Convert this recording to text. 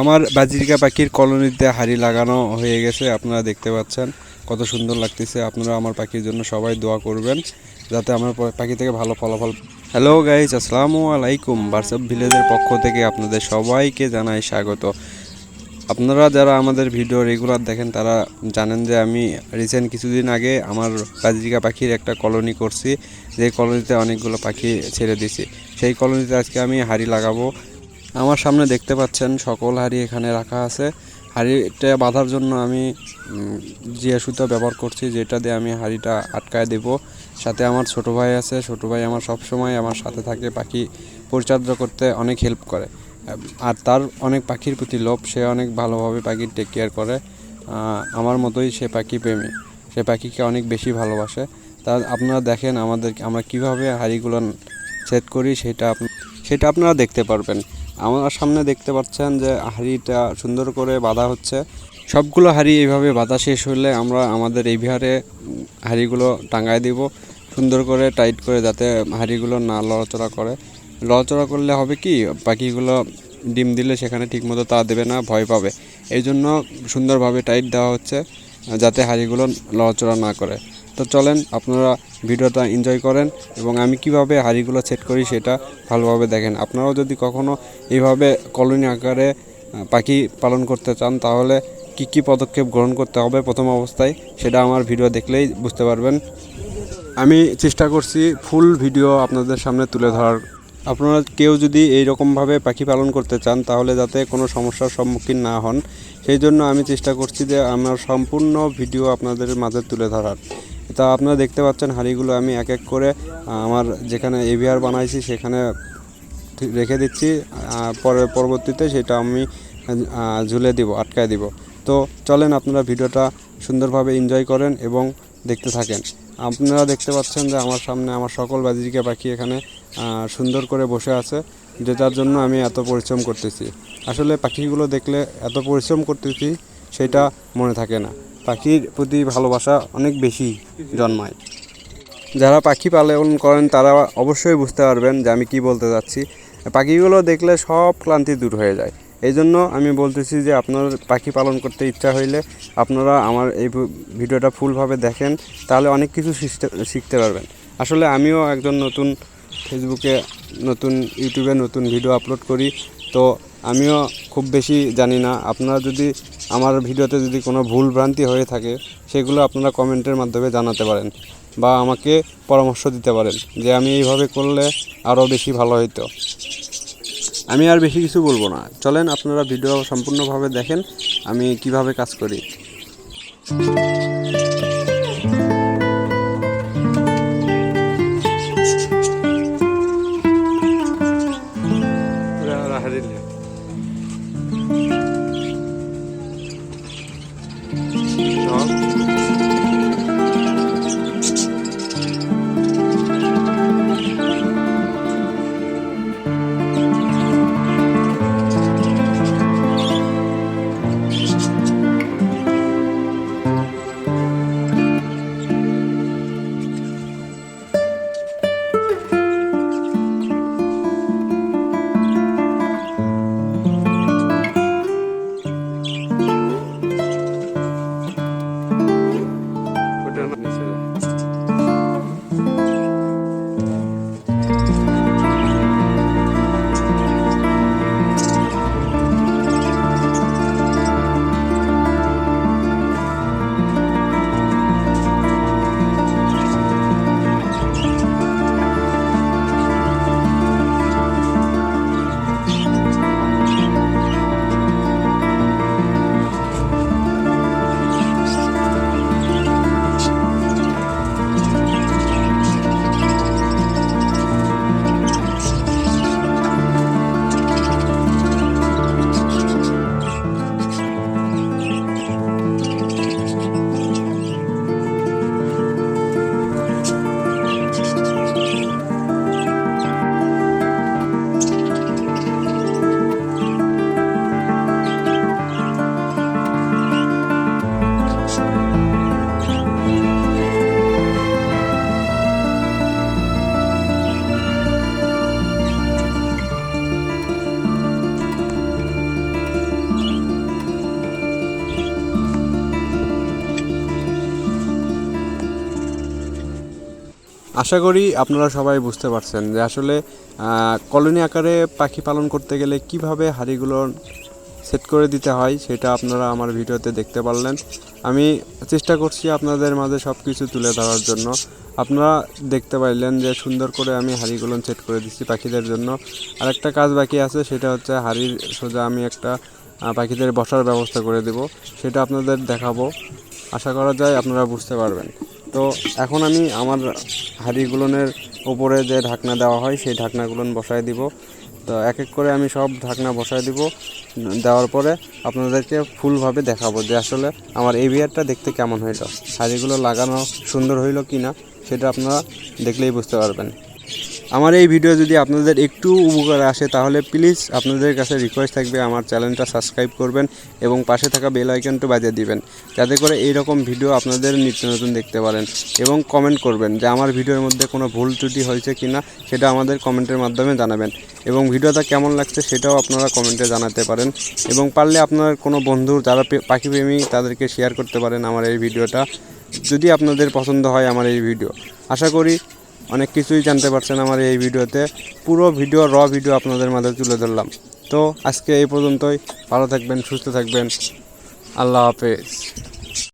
আমার বাজিরিকা পাখির কলোনিতে হাড়ি লাগানো হয়ে গেছে, আপনারা দেখতে পাচ্ছেন। কত সুন্দর লাগতেছে, আপনারা আমার পাখির জন্য সবাই দোয়া করবেন, যাতে আমার পাখি থেকে ভালো ফলাফল। হ্যালো গাইজ আসসালামু আলাইকুম। বার্সব ভিলেজের পক্ষ থেকে আপনাদের সবাইকে জানাই স্বাগত। আপনারা যারা আমাদের ভিডিও রেগুলার দেখেন, তারা জানেন যে আমি রিসেন্ট কিছুদিন আগে আমার বাজরিকা পাখির একটা কলোনি করছি। যে কলোনিতে অনেকগুলো পাখি ছেড়ে দিছি সেই কলোনিতে আজকে আমি হাড়ি লাগাবো। আমার সামনে দেখতে পাচ্ছেন সকল হাড়ি এখানে রাখা আছে। হাড়িটা বাঁধার জন্য আমি জিয়া সুতা ব্যবহার করছি, যেটা দিয়ে আমি হাড়িটা আটকায় দেব। সাথে আমার ছোট ভাই আছে, ছোট ভাই আমার সব সময় আমার সাথে থাকে, পাখি পরিচর্যা করতে অনেক হেল্প করে। আর তার অনেক পাখির প্রতি লোভ, সে অনেক ভালোভাবে পাখির টেক কেয়ার করে। আমার মতোই সে পাখি প্রেমী। সে পাখিকে অনেক বেশি ভালোবাসে। তা আপনারা দেখেন আমাদের, আমরা কীভাবে হাড়িগুলো সেট করি, সেটা সেটা আপনারা দেখতে পারবেন। আমার সামনে দেখতে পাচ্ছেন যে হাঁড়িটা সুন্দর করে বাঁধা হচ্ছে। সবগুলো হাঁড়ি এইভাবে বাঁধা শেষ হলে আমরা আমাদের এই বিহারে হাঁড়িগুলো টাঙায় দিব। সুন্দর করে টাইট করে যাতে হাঁড়িগুলো না লড়াচড়া করে। লড়াচড়া করলে হবে কি, পাখিগুলো ডিম দিলে সেখানে ঠিকমতো তা দেবে না, ভয় পাবে। এই জন্য সুন্দরভাবে টাইট দেওয়া হচ্ছে, যাতে হাঁড়িগুলো লড়াচড়া না করে। তো চলেন, আপনারা ভিডিওটা এনজয় করেন এবং আমি কীভাবে হাঁড়িগুলো সেট করি সেটা ভালোভাবে দেখেন। আপনারাও যদি কখনো এইভাবে কলোনি আকারে পাখি পালন করতে চান, তাহলে কি কি পদক্ষেপ গ্রহণ করতে হবে প্রথম অবস্থায়, সেটা আমার ভিডিও দেখলেই বুঝতে পারবেন। আমি চেষ্টা করছি ফুল ভিডিও আপনাদের সামনে তুলে ধরার। আপনারা কেউ যদি এই রকমভাবে পাখি পালন করতে চান, তাহলে যাতে কোনো সমস্যার সম্মুখীন না হন। সেই জন্য আমি চেষ্টা করছি যে আমার সম্পূর্ণ ভিডিও আপনাদের মাঝে তুলে ধরার। তা আপনারা দেখতে পাচ্ছেন হাঁড়িগুলো আমি এক এক করে আমার যেখানে এভিআর বানাইছি সেখানে রেখে দিচ্ছি পরে পরবর্তীতে সেটা আমি ঝুলে দিব, আটকায় দিব। তো চলেন আপনারা ভিডিওটা সুন্দরভাবে এনজয় করেন এবং দেখতে থাকেন। আপনারা দেখতে পাচ্ছেন যে আমার সামনে আমার সকল বাজিরিকা পাখি এখানে সুন্দর করে বসে আছে, যেটার জন্য আমি এত পরিশ্রম করতেছি। আসলে পাখিগুলো দেখলে এত পরিশ্রম করতেছি সেটা মনে থাকে না। পাখির প্রতি ভালোবাসা অনেক বেশি জন্মায়। যারা পাখি পালন করেন, তারা অবশ্যই বুঝতে পারবেন যে আমি কি বলতে যাচ্ছি। পাখিগুলো দেখলে সব ক্লান্তি দূর হয়ে যায়। এই জন্য আমি বলতেছি যে আপনার পাখি পালন করতে ইচ্ছা হইলে আপনারা আমার এই ভিডিওটা ফুলভাবে দেখেন, তাহলে অনেক কিছু শিখতে- শিখতে পারবেন। আসলে আমিও একজন নতুন ফেসবুকে নতুন ইউটিউবে নতুন ভিডিও আপলোড করি, তো আমিও খুব বেশি জানি না। আপনারা যদি আমার ভিডিওতে যদি কোনো ভুল ভ্রান্তি হয়ে থাকে, সেগুলো আপনারা কমেন্টের মাধ্যমে জানাতে পারেন বা আমাকে পরামর্শ দিতে পারেন যে আমি এইভাবে করলে আরও বেশি ভালো হইতো। আমি আর বেশি কিছু বলব না। চলেন, আপনারা ভিডিও সম্পূর্ণভাবে দেখেন আমি কীভাবে কাজ করি। আশা করি আপনারা সবাই বুঝতে পারছেন যে আসলে কলোনি আকারে পাখি পালন করতে গেলে কীভাবে হাঁড়িগুলো সেট করে দিতে হয় সেটা আপনারা আমার ভিডিওতে দেখতে পারলেন। আমি চেষ্টা করছি আপনাদের মাঝে সব কিছু তুলে ধরার জন্য। আপনারা দেখতে পাইলেন যে সুন্দর করে আমি হাঁড়িগুলো সেট করে দিচ্ছি পাখিদের জন্য। আর একটা কাজ বাকি আছে, সেটা হচ্ছে হাঁড়ির সোজা আমি একটা পাখিদের বসার ব্যবস্থা করে দেব। সেটা আপনাদের দেখাবো। আশা করা যায় আপনারা বুঝতে পারবেন। তো এখন আমি আমার হাঁড়িগুলোনের উপরে যে ঢাকনা দেওয়া হয়, সেই ঢাকনাগুলো বসায় দিব। তো এক এক করে আমি সব ঢাকনা বসায় দিব। দেওয়ার পরে আপনাদেরকে ফুলভাবে দেখাবো যে আসলে আমার এই বিয়ারটা দেখতে কেমন হইল। হাঁড়িগুলো লাগানো সুন্দর হইল কি না সেটা আপনারা দেখলেই বুঝতে পারবেন। আমার এই ভিডিও যদি আপনাদের একটু উপকারে আসে, তাহলে প্লিজ আপনাদের কাছে রিকোয়েস্ট থাকবে, আমার চ্যানেলটা সাবস্ক্রাইব করবেন এবং পাশে থাকা বেল আইকনটা বাজিয়ে দিবেন, যাতে করে এই রকম ভিডিও আপনাদের নিত্য নতুন দেখতে পারেন এবং কমেন্ট করবেন যে আমার ভিডিওর মধ্যে কোনো ভুল ত্রুটি হয়েছে কি না সেটা আমাদের কমেন্টের মাধ্যমে জানাবেন এবং ভিডিওটা কেমন লাগছে সেটাও আপনারা কমেন্টে জানাতে পারেন এবং পারলে আপনার কোনো বন্ধু, যারা পাখি প্রেমী তাদেরকে শেয়ার করতে পারেন আমার এই ভিডিওটা যদি আপনাদের পছন্দ হয় আমার এই ভিডিও আশা করি অনেক কিছুই জানতে পারছেন আমার এই ভিডিওতে। পুরো ভিডিও, র ভিডিও আপনাদের মাঝে তুলে ধরলাম। তো আজকে এই পর্যন্তই। ভালো থাকবেন, সুস্থ থাকবেন। আল্লাহ হাফেজ।